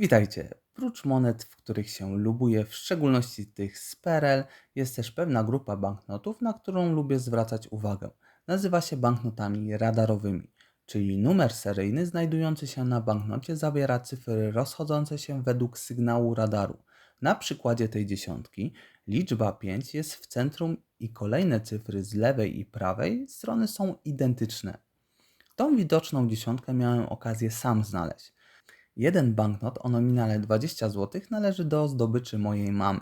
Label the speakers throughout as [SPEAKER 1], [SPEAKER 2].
[SPEAKER 1] Witajcie. Prócz monet, w których się lubuję, w szczególności tych z PRL, jest też pewna grupa banknotów, na którą lubię zwracać uwagę. Nazywa się banknotami radarowymi, czyli numer seryjny znajdujący się na banknocie zawiera cyfry rozchodzące się według sygnału radaru. Na przykładzie tej dziesiątki liczba 5 jest w centrum i kolejne cyfry z lewej i prawej strony są identyczne. Tą widoczną dziesiątkę miałem okazję sam znaleźć. Jeden banknot o nominale 20 zł należy do zdobyczy mojej mamy.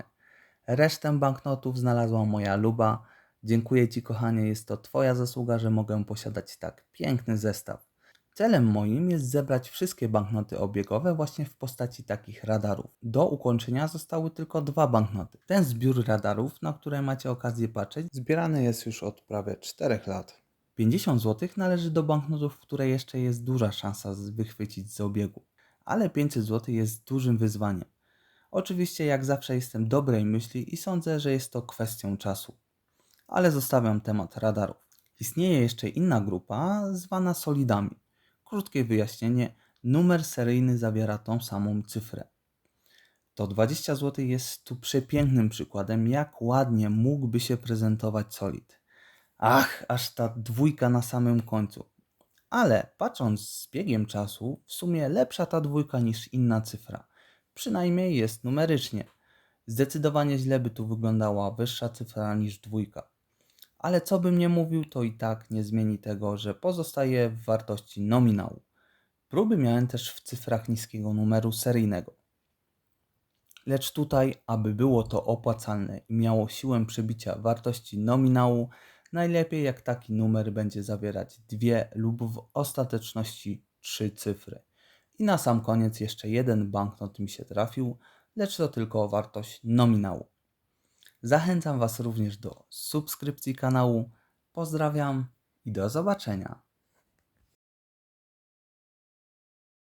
[SPEAKER 1] Resztę banknotów znalazła moja luba. Dziękuję Ci, kochanie, jest to Twoja zasługa, że mogę posiadać tak piękny zestaw. Celem moim jest zebrać wszystkie banknoty obiegowe właśnie w postaci takich radarów. Do ukończenia zostały tylko dwa banknoty. Ten zbiór radarów, na które macie okazję patrzeć, zbierany jest już od prawie 4 lat. 50 zł należy do banknotów, które jeszcze jest duża szansa wychwycić z obiegu ale 500 zł jest dużym wyzwaniem. Oczywiście, jak zawsze, jestem dobrej myśli i sądzę, że jest to kwestią czasu. Ale zostawiam temat radarów. Istnieje jeszcze inna grupa zwana solidami. Krótkie wyjaśnienie: numer seryjny zawiera tą samą cyfrę. To 20 zł jest tu przepięknym przykładem, jak ładnie mógłby się prezentować solid. Ach, aż ta dwójka na samym końcu. Ale patrząc z biegiem czasu, w sumie lepsza ta dwójka niż inna cyfra. Przynajmniej jest numerycznie. Zdecydowanie źle by tu wyglądała wyższa cyfra niż dwójka. Ale co bym nie mówił, to i tak nie zmieni tego, że pozostaje w wartości nominału. Próby miałem też w cyfrach niskiego numeru seryjnego. Lecz tutaj, aby było to opłacalne i miało siłę przebicia wartości nominału, najlepiej jak taki numer będzie zawierać dwie lub w ostateczności trzy cyfry. I na sam koniec jeszcze jeden banknot mi się trafił, lecz to tylko wartość nominału. Zachęcam Was również do subskrypcji kanału. Pozdrawiam i do zobaczenia.